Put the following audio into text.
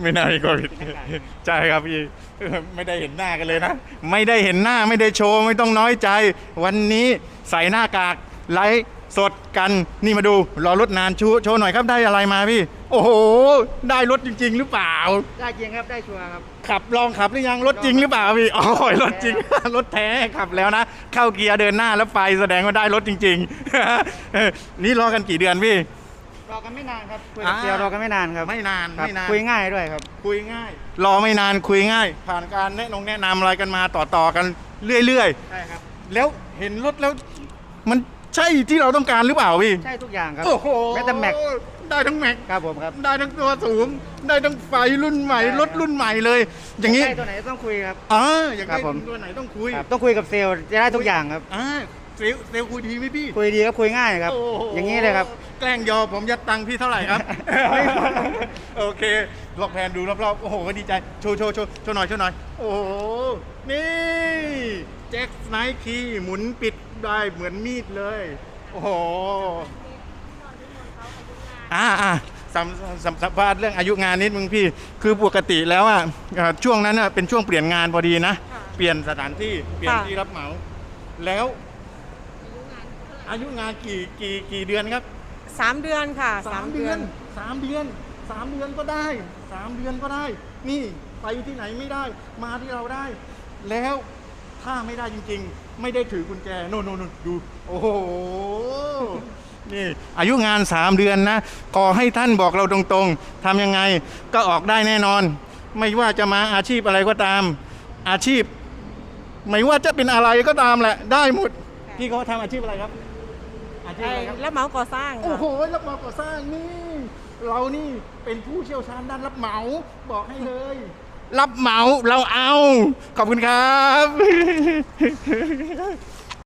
ไม่น่ามีโควิดใช่ครับพี่เออไม่ได้เห็นหน้ากันเลยนะ ไม่ได้เห็นหน้าไม่ได้โชว์ไม่ต้องน้อยใจ วันนี้ใส่หน้ากากไลฟ์สดกันนี่มาดูรอรถนานชูโชว์หน่อยครับได้อะไรมาพี่ โอ้โห ได้รถจริง ๆ หรือเปล่า ได้จริงครับได้ชัวร์ครับ ขับลองขับหรือยังรถจริงหรือเปล่าพี่อ๋อรถจริง รถแท้ขับแล้วนะ เข้าเกียร์เดินหน้าแล้วไปแสดงว่าได้รถจริงๆเออนี่รอกันกี่เดือนพี่ รอกันไม่นานครับคุยกับอ่าเซียวรอกันไม่นานครับไม่นานครับไม่นาน คุยง่ายด้วยครับ คุยง่าย รอไม่นานคุยง่าย ผ่านการแนะนงแนะนำอะไรกันมาต่อต่อๆกันเรื่อยใช่ครับ ๆ แล้วเห็นรถแล้วมันใช่ที่เราต้องการหรือเปล่าพี่ใช่ทุกอย่างครับโอ้โหแม้แต่แม็กได้ทั้งแม็ก ครับผมครับ ได้ทั้งตัวสูง ได้ทั้งไฟรุ่นใหม่ ใช่ครับ รถรุ่นใหม่เลย อย่างนี้ได้ตัวไหนต้องคุยครับ อ่าอย่างครับนี้ผม ตัวไหนต้องคุยครับต้องคุยกับเซลล์จะได้ทุกอย่างครับ อ่า เซลลเซลลคุยดีไหมพี่คุยดีก็คุยง่ายครับ โโหอย่างนี้เลยครับ แกล้งยอผมยัดตังค์พี่เท่าไหร่ครับโอเคลอกแพนดูรอบๆโอ้โหดีใจโชว์โชว์โชว์โชว์หน่อยโชว์หน่อย โอ้โหนี่แจ็คไนคีหมุนปิดได้เหมือนมีดเลย โอ้โห อ่าอ่าสัมสัมสัมภาษณ์เรื่องอายุงานนิดมึงพี่ คือปกติแล้วอะเอ่อช่วงนั้นอะเป็นช่วงเปลี่ยนงานพอดีนะเปลี่ยนสถานที่ เปลี่ยนค่ะ ที่รับเหมา แล้ว อายุงานกี่กี่กี่เดือนครับสามเดือนค่ะสามเดือนสามเดือนสามเดือนก็ได้สามเดือนก็ได้ นี่ไปที่ไหนไม่ได้ มาที่เราได้ แล้วถ้าไม่ได้จริงๆ ไม่ได้ถือกุญแจโน่นโน่นโน่นดู โอ้โหนี่อายุงานสามเดือนนะขอให้ท่านบอกเราตรงๆทำยังไงก็ออกได้แน่นอน ไม่ว่าจะมาอาชีพอะไรก็ตาม อาชีพ ไม่ว่าจะเป็นอะไรก็ตามแหละ ได้หมดพี่เขาทำอาชีพอะไรครับ อาชีพไอ้อะไรครับ รับเหมาก่อสร้างโอ้ค่ะโหรับเหมาก่อสร้างนี่ เรานี่เป็นผู้เชี่ยวชาญด้านรับเหมาบอกให้เลย รับเหมาเราเอา ขอบคุณครับ